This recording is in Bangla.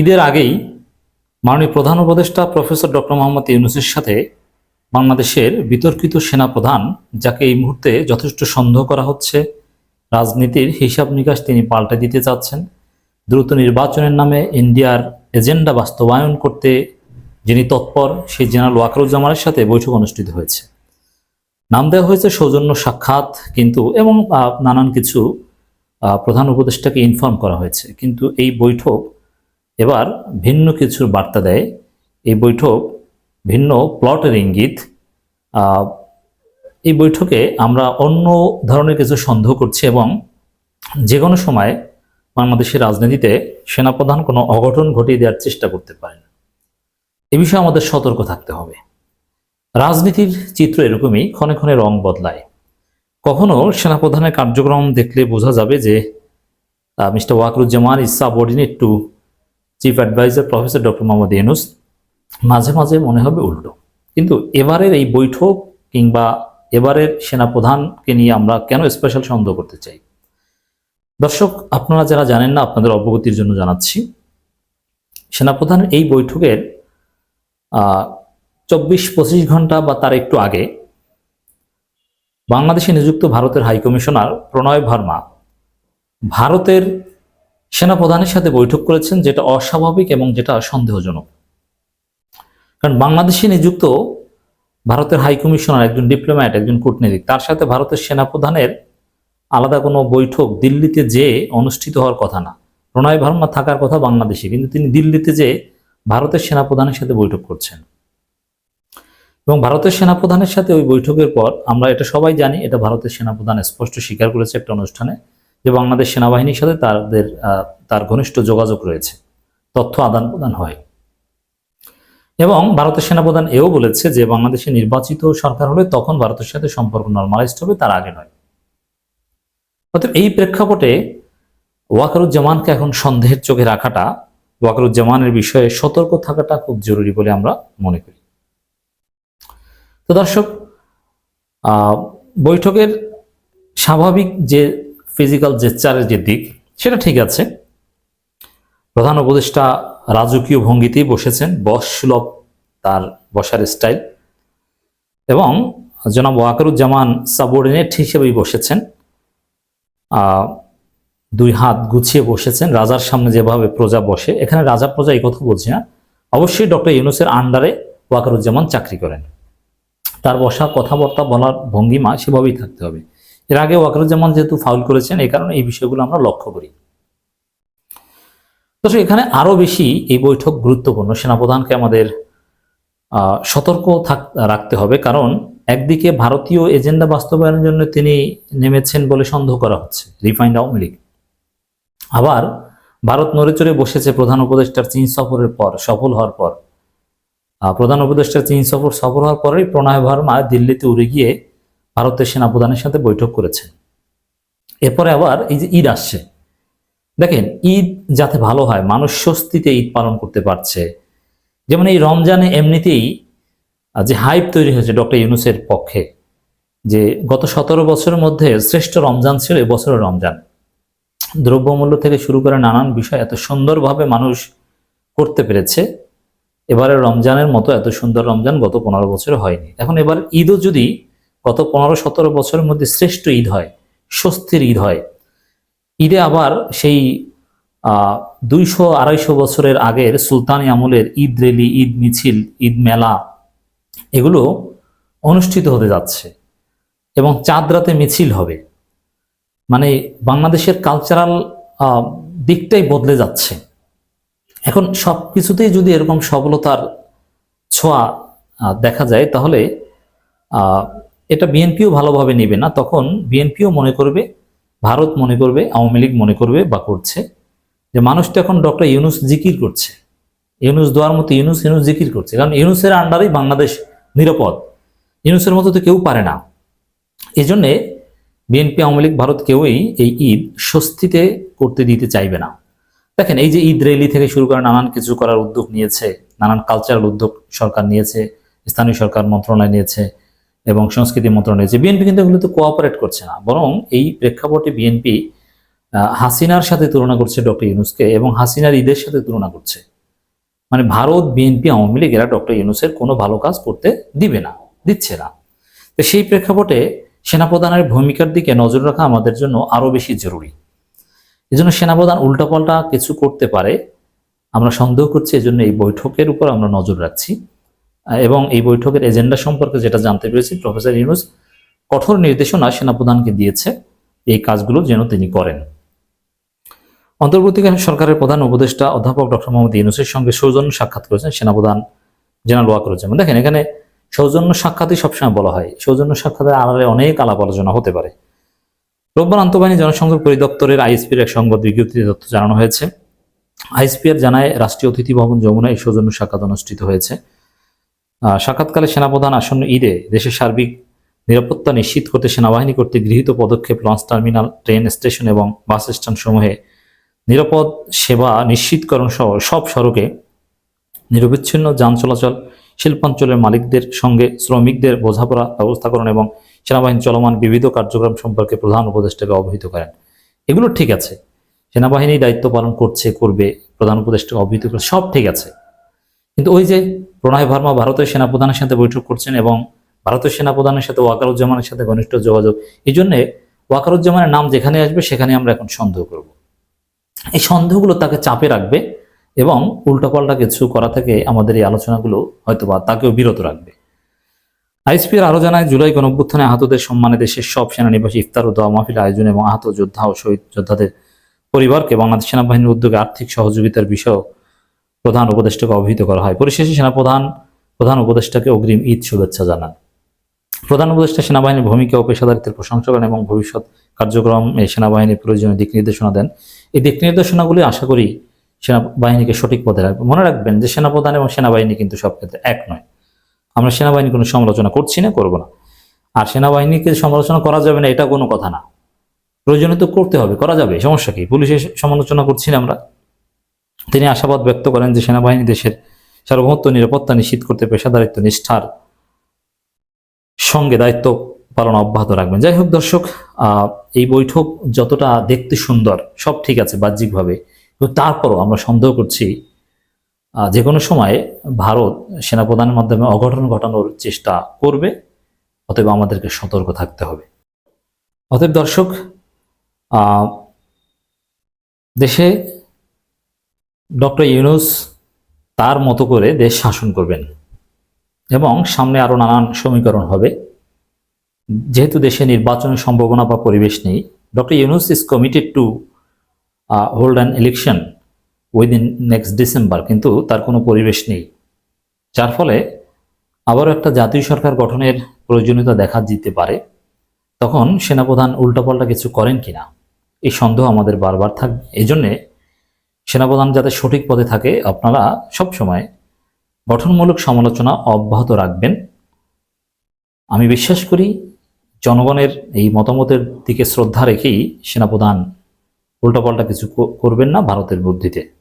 ঈদের আগেই মাননীয় প্রধান উপদেষ্টা প্রফেসর ডক্টর মোহাম্মদ ইউনুসের সাথে বাংলাদেশের বিতর্কিত সেনাপ্রধান, যাকে এই মুহূর্তে যথেষ্ট সন্দেহ করা হচ্ছে, রাজনীতির হিসাব নিকাশ তিনি পাল্টে দিতে চাচ্ছেন। দ্রুত নির্বাচনের নামে ইন্ডিয়ার এজেন্ডা বাস্তবায়ন করতে যিনি তৎপর, সেই জেনারেল ওয়াকারুজ্জামানের সাথে বৈঠক অনুষ্ঠিত হয়েছে। নাম দেওয়া হয়েছে সৌজন্য সাক্ষাৎ, কিন্তু এবং নানান কিছু প্রধান উপদেষ্টাকে ইনফর্ম করা হয়েছে। কিন্তু এই বৈঠক এবার ভিন্ন কিছুর বার্তা দেয়। এই বৈঠক ভিন্ন প্লটের ইঙ্গিত। এই বৈঠকে আমরা অন্য ধরনের কিছু সন্দেহ করছি এবং যে কোনো সময় বাংলাদেশের রাজনীতিতে সেনাপ্রধান কোনো অঘটন ঘটিয়ে দেওয়ার চেষ্টা করতে পারেন। এ বিষয়ে আমাদের সতর্ক থাকতে হবে। রাজনীতির চিত্র এরকমই, ক্ষণে ক্ষণে রং বদলায়। কখনো সেনাপ্রধানের কার্যক্রম দেখলে বোঝা যাবে যে mister Wakeruzzaman is subordinate to chief adviser professor doctor Mohammad Yunus মাঝে মাঝে মনে হবে উল্টো। কিন্তু এবারের এই বৈঠক কিংবা এবারের সেনাপ্রধানকে নিয়ে আমরা কেন স্পেশাল সন্দেহ করতে চাই? দর্শক, আপনারা যারা জানেন না, আপনাদের অবগতির জন্য জানাচ্ছি। সেনাপ্রধানের এই বৈঠকের চব্বিশ পঁচিশ ঘণ্টা বা তার একটু আগে বাংলাদেশে নিযুক্ত ভারতের হাইকমিশনার প্রণয় ভার্মা, ভারতের সেনাপ্রধানের সাথে বৈঠক করেছেন, যেটা অস্বাভাবিক এবং যেটা সন্দেহজনক। কারণ বাংলাদেশে নিযুক্ত ভারতের হাইকমিশনার একজন ডিপ্লোম্যাট, একজন কূটনীতিক, তার সাথে ভারতের সেনাপ্রধানের আলাদা কোনো বৈঠক দিল্লিতে যে অনুষ্ঠিত হওয়ার কথা না। প্রণয় ভার্মা থাকার কথা বাংলাদেশে, কিন্তু তিনি দিল্লিতে যে ভারতের সেনাপ্রধানের সাথে বৈঠক করছেন। এবং ভারতের সেনাপ্রধানের সাথে ওই বৈঠকের পর আমরা এটা সবাই জানি, এটা ভারতের সেনাপ্রধান স্পষ্ট স্বীকার করেছে একটা অনুষ্ঠানে যে বাংলাদেশ সেনাবাহিনীর সাথে তাদের তার ঘনিষ্ঠ যোগাযোগ রয়েছে, তথ্য আদান প্রদান হয়। এবং ভারতের সেনাপ্রধান এও বলেছে যে বাংলাদেশে নির্বাচিত সরকার হলে তখন ভারতের সাথে সম্পর্ক নর্মালাইজড হবে, তার আগে নয়। অর্থাৎ এই প্রেক্ষাপটে ওয়াকারুজ্জামানকে এখন সন্দেহের চোখে রাখাটা, ওয়াকারুজ্জামানের বিষয়ে সতর্ক থাকাটা খুব জরুরি বলে আমরা মনে করি। তো দর্শক বৈঠকের স্বাভাবিক যে ফিজিক্যাল জেচারের যে দিক, সেটা ঠিক আছে। প্রধান উপদেষ্টা রাজকীয় ভঙ্গিতেই বসেছেন, বস সুলভ তার বসার স্টাইল এবং জনাব ওয়াকারুজ্জামান সাবঅর্ডিনেট হিসেবেই বসেছেন। দুই হাত গুছিয়ে বসেছেন, রাজার সামনে যেভাবে প্রজা বসে। এখানে রাজা প্রজা এই কথা বলছি না। অবশ্যই ডক্টর ইউনুসের আন্ডারে ওয়াকারুজ্জামান চাকরি করেন। তার বসা, কথাবার্তা, বলার ভঙ্গিমা সেভাবেই থাকতে হবে। এর আগে ওয়াকারুজ্জামান যেহেতু ফাউল করেছেন, এই কারণে এই বিষয়গুলো আমরা লক্ষ্য করি। দর্শক, এখানে আরও বেশি এই বৈঠক গুরুত্বপূর্ণ। সেনাপ্রধানকে আমাদের সতর্ক থাক, রাখতে হবে। কারণ একদিকে ভারতীয় এজেন্ডা বাস্তবায়নের জন্য তিনি নেমেছেন বলে সন্দেহ করা হচ্ছে, রিফাইন্ড আওয়ামী লীগ। আবার ভারত নড়েচড়ে বসেছে প্রধান উপদেষ্টার চীন সফরের পর, সফল হওয়ার পর। প্রধান উপদেষ্টার চীন সফর সফল হওয়ার পরেই প্রণয় ভার্মা দিল্লিতে উড়ে গিয়ে ভারতের সেনাপ্রধানের সাথে বৈঠক করেছেন এরপরে আবার এই যে ঈদ আসছে। দেখেন, ঈদ যাতে ভালো হয়, মানুষ স্বস্তিতে ঈদ পালন করতে পারছে। যেমন এই রমজানে এমনিতেই যে হাইপ তৈরি হয়েছে ডক্টর ইউনুসের পক্ষে, যে গত সতেরো বছরের মধ্যে শ্রেষ্ঠ রমজান ছিল এবছরের রমজান। দ্রব্যমূল্য থেকে শুরু করে নানান বিষয় এত সুন্দরভাবে মানুষ করতে পেরেছে। এবারে রমজানের মতো এত সুন্দর রমজান গত পনেরো বছরে হয়নি। এখন এবার ঈদও যদি গত পনেরো সতেরো বছরের মধ্যে শ্রেষ্ঠ ঈদ হয়, স্বস্তির ঈদ হয়। ঈদে আবার সেই দুইশো আড়াইশো বছরের আগের সুলতানি আমলের ঈদ রেলি, ঈদ মিছিল, ঈদ মেলা, এগুলো অনুষ্ঠিত হতে যাচ্ছে এবং চাঁদ রাতে মিছিল হবে। মানে বাংলাদেশের কালচারাল দিকটাই বদলে যাচ্ছে। এখন সব কিছুতেই যদি এরকম সফলতার ছোঁয়া দেখা যায়, তাহলে এটা বিএনপিও ভালোভাবে নেবে না, তখন বিএনপিও মনে করবে, ভারত মনে করবে, আওয়ামী লীগ মনে করবে বা করছে। যে মানুষটা এখন ডক্টর ইউনুস জিকির করছে। ইউনুস দোয়ার মতো ইউনুস ইউনুস জিকির করছে। কারণ ইউনুসের আন্ডারেই বাংলাদেশ নিরাপদ। ইউনুসের মতো তো কেউ পারে না। এই জন্যে বিএনপি আওয়ামী লীগ, ভারত কেউই এই ঈদ স্বস্তিতে করতে দিতে চাইবে না। দেখেন, এই যে ঈদ রেলি থেকে শুরু করে নানান কিছু করার উদ্যোগ নিয়েছে, নানান কালচারাল উদ্যোগ সরকার নিয়েছে, স্থানীয় সরকার মন্ত্রণালয় নিয়েছে এবং সংস্কৃতি মন্ত্রণালয়, যে বিএনপি কিন্তু এগুলোতে কোঅপারেট করছে না। বরং এই প্রেক্ষাপটে বিএনপি হাসিনার সাথে তুলনা করছে ডক্টর ইউনুসকে এবং হাসিনার ঈদের সাথে তুলনা করছে। মানে ভারত, বিএনপি, আওয়ামী লীগ, এরা ডক্টর ইউনুসের কোনো ভালো কাজ করতে দিবে না, দিচ্ছে না। তো সেই প্রেক্ষাপটে সেনাপ্রধানের ভূমিকার দিকে নজর রাখা আমাদের জন্য আরও বেশি জরুরি। এজন্য সেনাপ্রধান উল্টাপাল্টা কিছু করতে পারে। আমরা সন্দেহ করছি এজন্য এই বৈঠকের উপর আমরা নজর রাখছি। এবং এই বৈঠকের এজেন্ডা সম্পর্কে যেটা জানতে পেরেছি, প্রফেসর ইউনুস কঠোর নির্দেশনা সেনাপ্রধানকে দিয়েছে এই কাজগুলো যেন তিনি করেন। অন্তর্বর্তীকালীন সরকারের প্রধান উপদেষ্টা অধ্যাপক ডক্টর মোহাম্মদ ইউনুসের সঙ্গে সৌজন্য সাক্ষাৎ করেছেন সেনাপ্রধান জেনারেল ওয়াকরুজ্জামান দেখেন, এখানে সৌজন্য সাক্ষাৎই সবসময় বলা হয়। সৌজন্য সাক্ষাতের আড়ালে অনেক আলাপ আলোচনা হতে পারে। রোববার আন্তঃবাহিনী জনসংযোগ পরিদপ্তরের আইএসপির এক সংবাদ বিজ্ঞপ্তিতে তথ্য জানানো হয়েছে। আইএসপিআর জানায়, রাষ্ট্রীয় অতিথি ভবন যমুনায় সৌজন্য সাক্ষাৎ অনুষ্ঠিত হয়েছে। সাক্ষাৎকালে সেনাপ্রধান আসন্ন ঈদে দেশের সার্বিক নিরাপত্তা নিশ্চিত করতে সেনাবাহিনী কর্তৃক গৃহীত পদক্ষেপ, লঞ্চ টার্মিনাল, ট্রেন স্টেশন এবং বাস স্ট্যান্ড সমূহে নিরাপদ সেবা নিশ্চিতকরণ সহ সব সড়কে নিরবিচ্ছিন্ন যান চলাচল, শিল্পাঞ্চলের মালিকদের সঙ্গে শ্রমিকদের বোঝাপড়া, ব্যবস্থাকরণ এবং সেনাবাহিনী চলমান বিবিধ কার্যক্রম সম্পর্কে প্রধান উপদেষ্টাকে অবহিত করেন। এগুলো ঠিক আছে। সেনাবাহিনী দায়িত্ব পালন করছে, করবে, প্রধান উপদেষ্টাকে অবহিত করে সব ঠিক আছে। কিন্তু ওই যে প্রণয় ভার্মা ভারতের সেনাপ্রধানের সাথে বৈঠক করছেন এবং ভারতের সেনাপ্রধানের সাথে ওয়াকারুজ্জামানের সাথে ঘনিষ্ঠ যোগাযোগ, এই জন্যে ওয়াকারুজ্জামানের নাম যেখানে আসবে সেখানে আমরা এখন সন্দেহ করব। এই সন্দেহগুলো তাকে চাপে রাখবে এবং উল্টাপাল্টা কিছু করা থেকে আমাদের এই আলোচনাগুলো হয়তোবা তাকেও বিরত রাখবে। আইসপির আরও জানায়, জুলাই গণঅভ্যুত্থানে আহতদের সম্মানে দেশের সব সেনানিবাসী ইফতার ও দোয়া মাহফিল আয়োজন এবং আহত যোদ্ধা ও শহীদ যোদ্ধাদের পরিবারকে বাংলাদেশ সেনাবাহিনীর উদ্যোগে আর্থিক সহযোগিতার বিষয়েও প্রধান উপদেষ্টাকে অবহিত করা হয়। পরিশেষে সেনাপ্রধান প্রধান উপদেষ্টাকে অগ্রিম ঈদ শুভেচ্ছা জানান। প্রধান উপদেষ্টা সেনাবাহিনীর ভূমিকা ও পেশাদারিত্বের প্রশংসা করেন এবং ভবিষ্যৎ কার্যক্রম সেনাবাহিনীর প্রয়োজনীয় দিক নির্দেশনা দেন। এই দিক নির্দেশনাগুলি আশা করি সেনাবাহিনীকে সঠিক পথে রাখবে। মনে রাখবেন যে সেনাপ্রধান এবং সেনাবাহিনী কিন্তু সব ক্ষেত্রে এক নয়। আমরা সেনাবাহিনী কোনো সমালোচনা করছি না, করব না। আর সেনাবাহিনীকে সমালোচনা করা যাবে না, এটা কোনো কথা না। প্রয়োজনে তো করতে হবে, করা যাবে, সমস্যা কি? পুলিশের সমালোচনা করছি না আমরা। তিনি আশাবাদ ব্যক্ত করেন যে সেনাবাহিনী দেশের সার্বভৌমত্ব, নিরাপত্তা নিশ্চিত করতে পেশাদারিত্ব, নিষ্ঠার সঙ্গে দায়িত্ব পালন অব্যাহত রাখবেন। যাই হোক দর্শক এই বৈঠক যতটা দেখতে সুন্দর, সব ঠিক আছে বাহ্যিকভাবে। কিন্তু তারপরও আমরা সন্দেহ করছি যে কোনো সময়ে ভারত সেনাপ্রধানের মাধ্যমে অঘটন ঘটানোর চেষ্টা করবে, অতএব আমাদেরকে সতর্ক থাকতে হবে। অতএব দর্শক দেশে ডক্টর ইউনুস তার মতো করে দেশ শাসন করবেন এবং সামনে আরও নানান সমীকরণ হবে। যেহেতু দেশে নির্বাচনের সম্ভাবনা বা পরিবেশ নেই, doctor Yunus is committed to hold an election within next December কিন্তু তার কোনো পরিবেশ নেই। যার ফলে আবারও একটা জাতীয় সরকার গঠনের প্রয়োজনীয়তা দেখা দিতে পারে। তখন সেনাপ্রধান উল্টাপাল্টা কিছু করেন কিনা, এই সন্দেহ আমাদের বারবার থাকবে। এই জন্যে সেনাপ্রধান যাতে সঠিক পদে থাকে, আপনারা সব সময় গঠনমূলক সমালোচনা অব্যাহত রাখবেন। আমি বিশ্বাস করি জনগণের এই মতামতের দিকে শ্রদ্ধা রেখেই সেনাপ্রধান উল্টাপাল্টা কিছু করবেন না ভারতের বুদ্ধিতে।